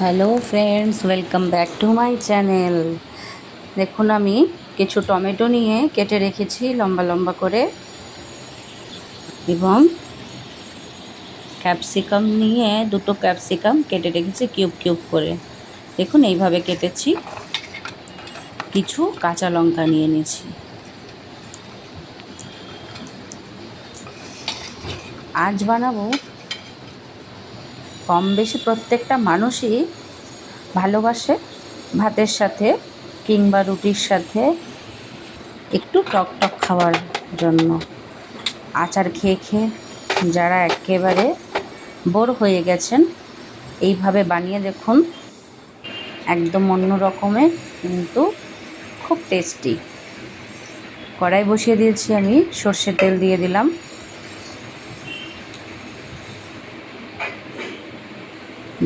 Hello friends welcome back to my channel দেখুন আমি কিছু টমেটো নিয়ে কেটে রেখেছি, লম্বা লম্বা করে। এবং ক্যাপসিকাম নিয়ে দুটো ক্যাপসিকাম কেটে রেখেছি কিউব কিউব করে। দেখুন, এইভাবে কেটেছি। কিছু কাঁচা লঙ্কা নিয়ে নিয়েছি। আজ বানাবো কম বেশি প্রত্যেকটা মানুষই ভালোবাসে ভাতের সাথে কিংবা রুটির সাথে একটু টক টক খাওয়ার জন্য। আচার খেয়ে খেয়ে যারা একেবারে বোর হয়ে গেছেন, এইভাবে বানিয়ে দেখুন। একদম অন্য রকমের কিন্তু খুব টেস্টি। কড়াই বসিয়ে দিয়েছি আমি, সর্ষের তেল দিয়ে দিলাম।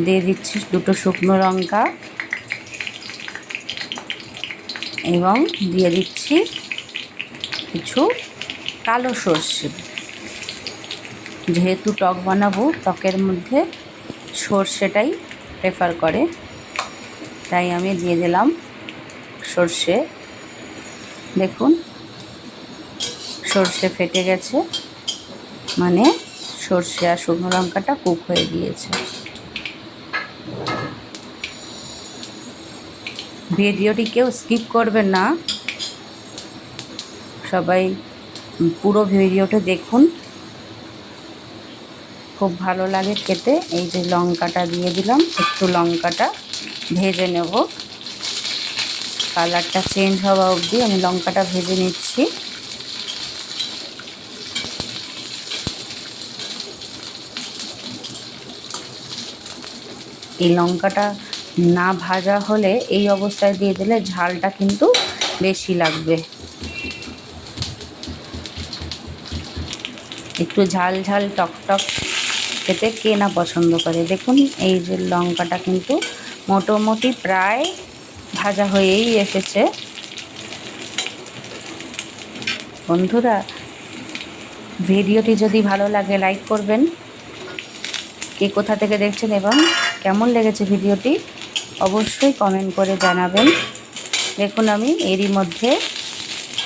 দিয়ে দিচ্ছি দুটো শুকনো লঙ্কা এবং দিয়ে দিচ্ছি কিছু কালো সর্ষে। যেহেতু টক বানাবো, টকের মধ্যে সর্ষেটাই প্রেফার করে। তাই আমি দিয়ে দিলাম সর্ষে। দেখুন, সর্ষে ফেটে গেছে। মানে সর্ষে আর শুকনো লঙ্কাটা কুক হয়ে গিয়েছে। ভিডিওটি কেউ স্কিপ করবেন না। সবাই পুরো ভিডিওটা দেখুন। খুব ভালো লাগে খেতে। এই যে লঙ্কাটা দিয়ে দিলাম। একটু লঙ্কাটা ভেজে নেব। কালারটা চেঞ্জ হওয়া অবধি আমি লঙ্কাটা ভেজে নিচ্ছি। এই লঙ্কাটা না ভাজা হলে এই অবস্থায় দিয়ে দিলে ঝালটা কিন্তু বেশি লাগবে। একটু ঝাল ঝাল টক টক খেতে কে না পছন্দ করে? দেখুন, এই যে লঙ্কাটা কিন্তু মোটামুটি প্রায় ভাজা হয়েই এসেছে। বন্ধুরা, ভিডিওটি যদি ভালো লাগে, লাইক করবেন। কে কোথা থেকে দেখছেন এবং কেমন লেগেছে ভিডিওটি অবশ্যই কমেন্ট করে জানাবেন। দেখুন আমি এরই মধ্যে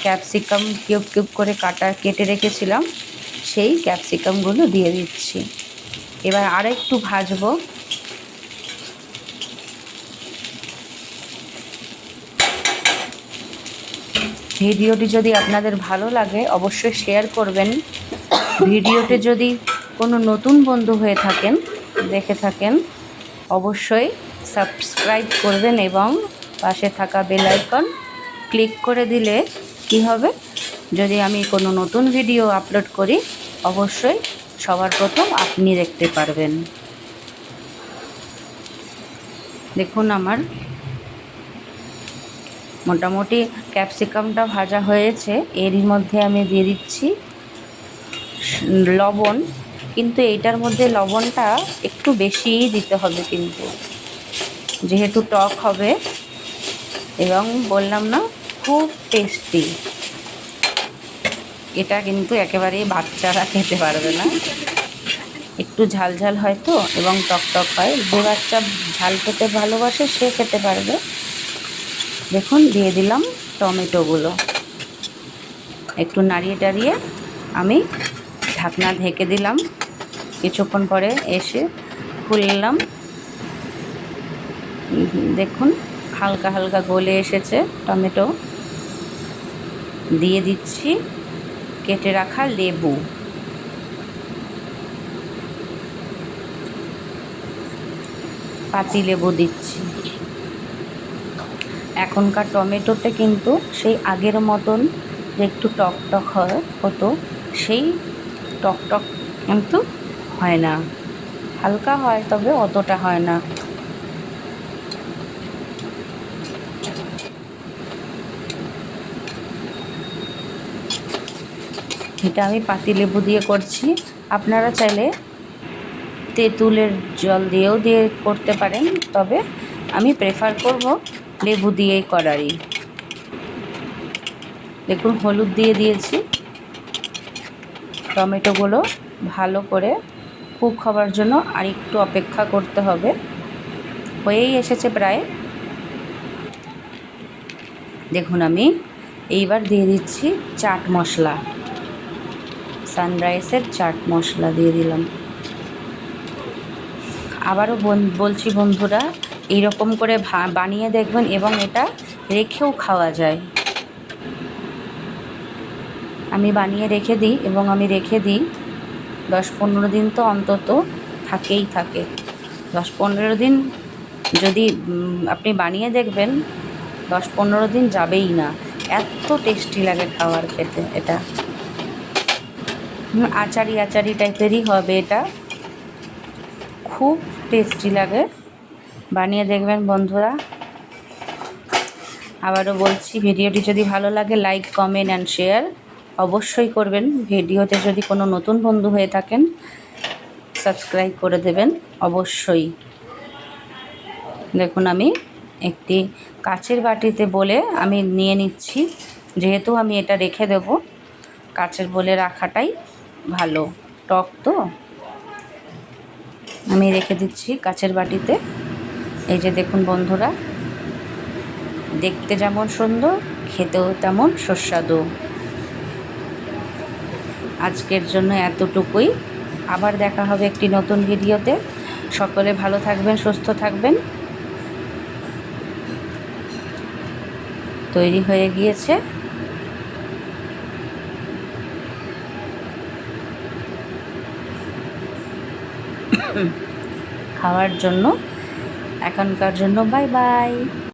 ক্যাপসিকাম কিউব কিউব করে কাটা, কেটে রেখেছিলাম, সেই ক্যাপসিকামগুলো দিয়ে দিচ্ছি। এবার আর একটু ভাজবো। ভিডিওটি যদি আপনাদের ভালো লাগে, অবশ্যই শেয়ার করবেন। ভিডিওতে যদি কোনো নতুন বন্ধু হয়ে থাকেন, দেখে থাকেন অবশ্যই সাবস্ক্রাইব করবেন এবং পাশে থাকা বেল আইকন ক্লিক করে দিলে কি হবে? যদি আমি কোনো নতুন ভিডিও আপলোড করি, অবশ্যই সবার প্রথম আপনি দেখতে পারবেন। দেখুন আমার মোটামুটি ক্যাপসিকামটা ভাজা হয়েছে। এরই মধ্যে আমি দিয়ে দিচ্ছি লবণ। কিন্তু এইটার মধ্যে লবণটা একটু বেশিই দিতে হবে কিন্তু। যেহেতু টক হবে এবং বললাম না, খুব টেস্টি এটা কিন্তু একেবারেই বাচ্চারা খেতে পারবে না। একটু ঝাল ঝাল হয় তো এবং টক টক হয়। যে বাচ্চা ঝাল খেতে ভালোবাসে, সে খেতে পারবে। দেখুন, দিয়ে দিলাম টমেটোগুলো। একটু নাড়িয়ে টাড়িয়ে আমি ঢাকনা ঢেকে দিলাম। কিছুক্ষণ পরে এসে খুললাম। দেখুন, হালকা হালকা গলে এসেছে টমেটো। দিয়ে দিচ্ছি কেটে রাখা লেবু। পাতি লেবু দিচ্ছি। এখনকার টমেটোতে কিন্তু সেই আগের মতন যে একটু টক টক হয়, হতো, সেই টক টক কিন্তু হয় না। হালকা হয়, তবে অতটা হয় না। এটা আমি পাতিলেবু দিয়ে করছি। আপনারা চাইলে তেঁতুলের জল দিয়েও দিয়ে করতে পারেন, তবে আমি প্রেফার করব লেবু দিয়েই করারই। দেখুন, হলুদ দিয়ে দিয়েছি। টমেটোগুলো ভালো করে কুক হবার জন্য আর একটু অপেক্ষা করতে হবে। হয়েই এসেছে প্রায়। দেখুন আমি, এইবার দিয়ে দিচ্ছি চাট মশলা। সানরাইসের চাট মশলা দিয়ে দিলাম। আবারও বলছি বন্ধুরা, এইরকম করে বানিয়ে দেখবেন এবং এটা রেখেও খাওয়া যায়। আমি বানিয়ে রেখে দিই এবং আমি রেখে দিই। দশ পনেরো দিন তো অন্তত থাকেই থাকে। দশ পনেরো দিন যদি আপনি বানিয়ে দেখবেন দশ পনেরো দিন যাবেই না। এত টেস্টি লাগে খাওয়ার খেতে, এটা। আচারি আচারি টাইপেরই হবে এটা। খুব টেস্টি লাগে। বানিয়ে দেখবেন বন্ধুরা। আবারও বলছি, ভিডিওটি যদি ভালো লাগে লাইক কমেন্ট অ্যান্ড শেয়ার অবশ্যই করবেন। ভিডিওতে যদি কোনো নতুন বন্ধু হয়ে থাকেন সাবস্ক্রাইব করে দেবেন, অবশ্যই। দেখুন আমি একটি কাচের বাটিতে বলে আমি নিয়ে নিচ্ছি। যেহেতু আমি এটা রেখে দেব, কাচের বলে রাখাটাই ভালো। টক তো? আমি রেখে দিচ্ছি কাচের বাটিতে। এই যে দেখুন বন্ধুরা, দেখতে যেমন সুন্দর, খেতেও তেমন সুস্বাদু। আজকের জন্য এতটুকুই। আবার দেখা হবে একটি নতুন ভিডিওতে। সকলে ভালো থাকবেন, সুস্থ থাকবেন। তৈরি হয়ে গিয়েছে। খাওয়ার জন্য। এখনকার জন্য বাই বাই।